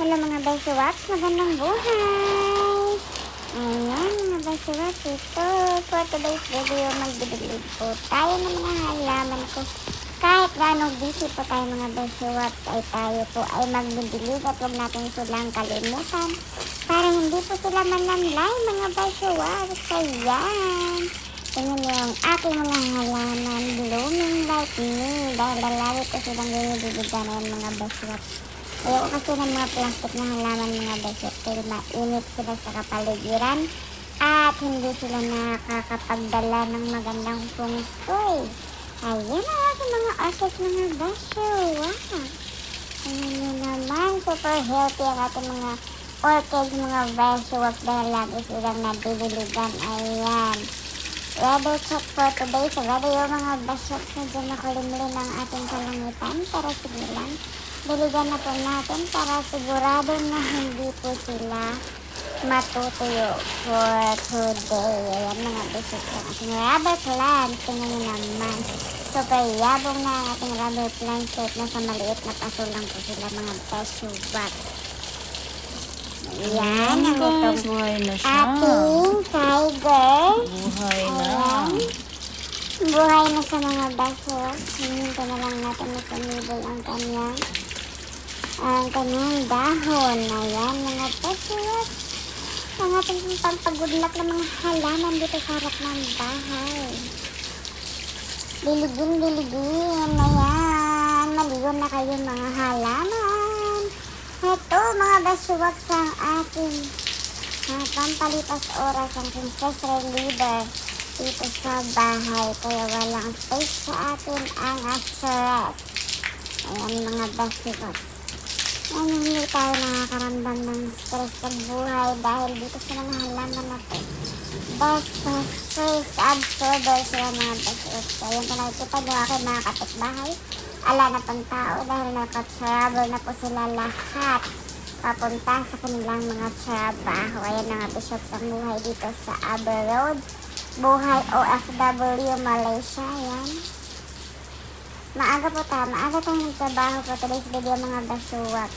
Hello mga Beshiwaps, magandang buhay! Ayan mga Beshiwaps, ito for today's video, magbibilid po tayo ng mga halaman ko. Kahit gaano busy po tayo mga Beshiwaps, ay tayo po ay magbibilid at huwag natin silang kalimutan para hindi po sila manamlay mga Beshiwaps. Ayan! Tingnan niyo yung aking mga halaman blooming like me dahil lalo ko silang binibigyan ng mga Beshiwaps. Ayoko kasi ng mga plastic na halaman mga beset dahil mainit sila sa kapaligiran at hindi sila nakakapagdala ng magandang fungsoy. Ayun ang aking mga orchids mga besyo. Wow! Nyo naman, super healthy ang ating mga orchids mga besyo. Wag dahil lagi silang nadidiligan. Ayan. Weather check for today sa radio mga besyo. Medyo makulimlim ang ating kalangitan pero sige lang. Diligan na po natin para sigurado na hindi po sila matutuyo for today. Ayan mga bisip ng ating rubber plant. Tingnan nyo naman. Super yabong na ang ating rubber plant set na sa maliit na paso lang po sila mga besyo bag. Ayan ang itong ating tiger. Buhay na. Ayan. Buhay na sa mga baso. Hininto na lang natin na tumibol ang kanyang ang kanyang dahon. Ayan, mga. Ang ating pampagudlak ng mga halaman dito sa harap ng bahay. Diligin, diligin. Ayan. Maligon na kayo mga halaman. Ito, mga basuwag sa ating uh, pampalipas oras ang princess reliever dito sa bahay. Kaya walang space sa atin ang stress. Ayan mga basuwag. Yan, hindi tayo nakakaramdam ng stress sa buhay dahil dito sa mga halaman na to. Best stress absorber sila mga basuwag. Kaya yung nakikita nyo aking mga kapitbahay. Ala na pang tao dahil nakatravel na po sila lahat papunta sa kanilang mga trabaho. Ayan na nga bishop sa buhay dito sa Aber Road. Buhay OFW Malaysia. Ayan. Maaga po ta. Maaga tayong nagtrabaho po today's video mga basuwak.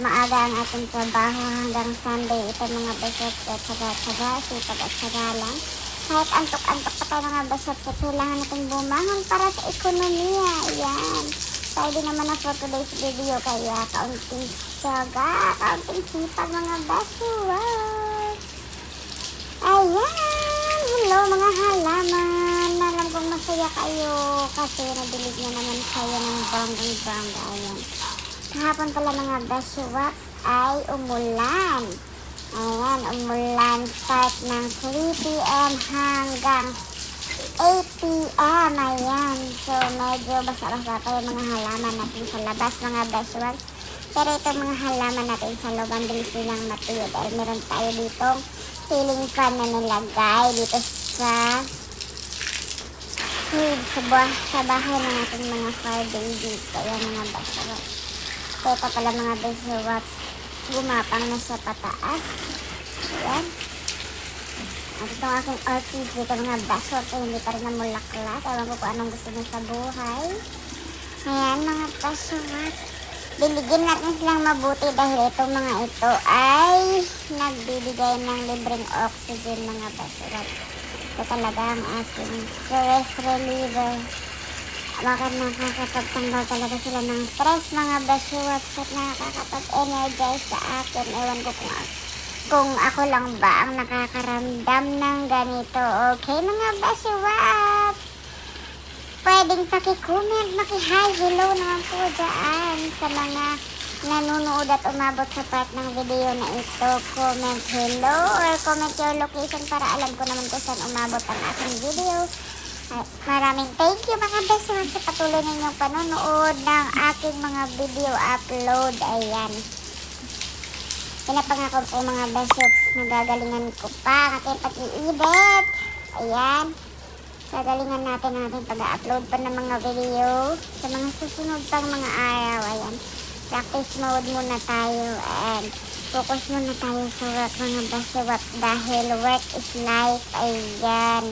Maaga ang ating trabaho hanggang Sunday. Ito mga basuwak at tsaga-tsaga, sipag at tsaga lang. Kahit antok-antok pa tayo mga basuwak, kailangan natin bumangon para sa ekonomiya. Ayan. Din naman na for today's video kaya kaunting tsaga, kaunting sipag mga basuwak. Ayan! Hello mga halaman! Masaya kayo kasi nabilig na naman kayo ng banggang bangga. Ayan. Kahapon pala mga basuwaks ay umulan. Ayan, umulan. Start ng 3 p.m. hanggang 8 p.m. Ayan. So, medyo basa-basa pa yung mga halaman natin sa labas, mga basuwaks. Pero itong mga halaman natin sa loob, ang bilis nilang matuyo dahil meron tayo ditong ceiling fan na nilagay dito sa fridge sa, bah sa bahay ng ating mga fur babies. Kaya mga basuwaks. So, ito pala mga basuwaks. Gumapang na siya pataas. Ayan. At ito ang aking orchids dito mga basuwaks. Ay, hindi pa rin namulaklat. Ewan ko kung anong gusto niya sa buhay. Ayan mga basuwaks. Biligyan natin silang mabuti dahil itong mga ito ay nagbibigay ng libreng oxygen mga basurat. Ito talaga ang ating stress reliever. Baka nakakapagtanggal talaga sila ng stress mga basurat at nakakapag-energize sa akin. Ewan ko kung, kung ako lang ba ang nakakaramdam ng ganito. Okay mga basurat? pwedeng paki-comment, maki-hi, hello naman po dyan sa mga nanonood at umabot sa part ng video na ito. Comment hello or comment your location para alam ko naman kung saan umabot ang aking video. Maraming thank you mga friends sa patuloy ninyong panonood ng aking mga video upload. Ayan. Pinapangako po mga friends, nagagalingan ko pa ang aking pag-iibit. Ayan gagalingan natin ang ating pag-upload pa ng mga video sa mga susunod pang mga araw. Ayan. Practice mode muna tayo and focus muna tayo sa work mga basiwak dahil work is life. Ayan.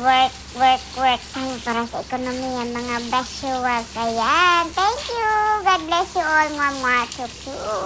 Work, work, work tayo para sa ekonomiya mga basiwak. Ayan. Thank you. God bless you all. Chup, chup.